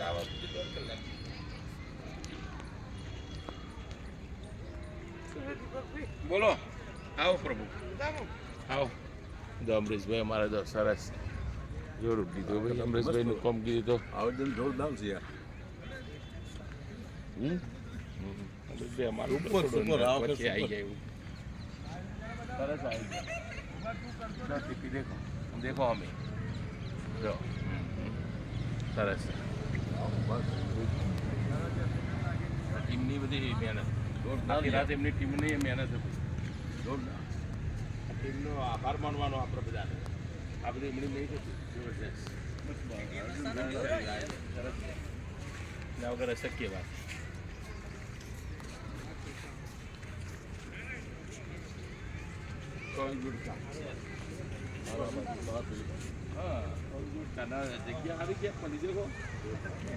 જવા બોલો. આવો પ્રભુ. આવો. તો અમરીશભાઈ અમારે તો સરસ જોડું કીધું. ભાઈ અમરીશભાઈનું કોમ કીધું તો. આવડન જોર નામ છે યાર. હમ? અમારું આવી જાય એવું. સરસ આવી ગયું. દેખો. દેખો અમે. જો. સરસ. ટીમની બધી મહેનત. આખી રાત એમની ટીમની મહેનત આ ટીમનો આભાર માનવાનો આપણે બધાને આ બધી એમની નહીં જબરજસ્ત વગર અશક્ય વાત. જગ્યા આવી ગયા પણ દેખો